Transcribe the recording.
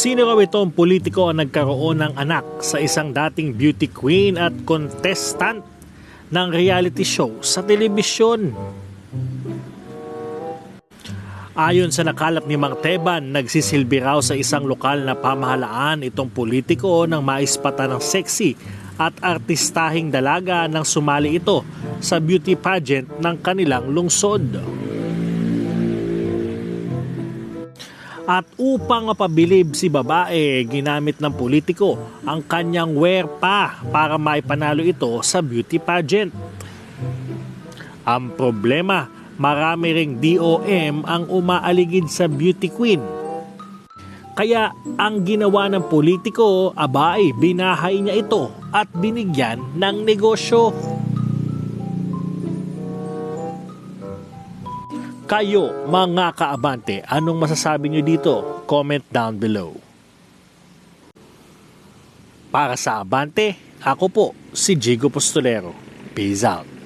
Sino raw itong politiko ang nagkaroon ng anak sa isang dating beauty queen at contestant ng reality show sa telebisyon? Ayon sa nakalap ni Mang Teban, nagsisilbi raw sa isang lokal na pamahalaan itong politiko ng maispata ng sexy at artistahing dalaga nang sumali ito sa beauty pageant ng kanilang lungsod. At upang mapabilib si babae, ginamit ng politiko ang kanyang wear pa para maipanalo ito sa beauty pageant. Ang problema, marami ring DOM ang umaaligid sa beauty queen. Kaya ang ginawa ng politiko, abay, binahay niya ito at binigyan ng negosyo. Kayo, mga kaabante, anong masasabi nyo dito? Comment down below. Para sa Abante, ako po si Jigo Postolero. Peace out.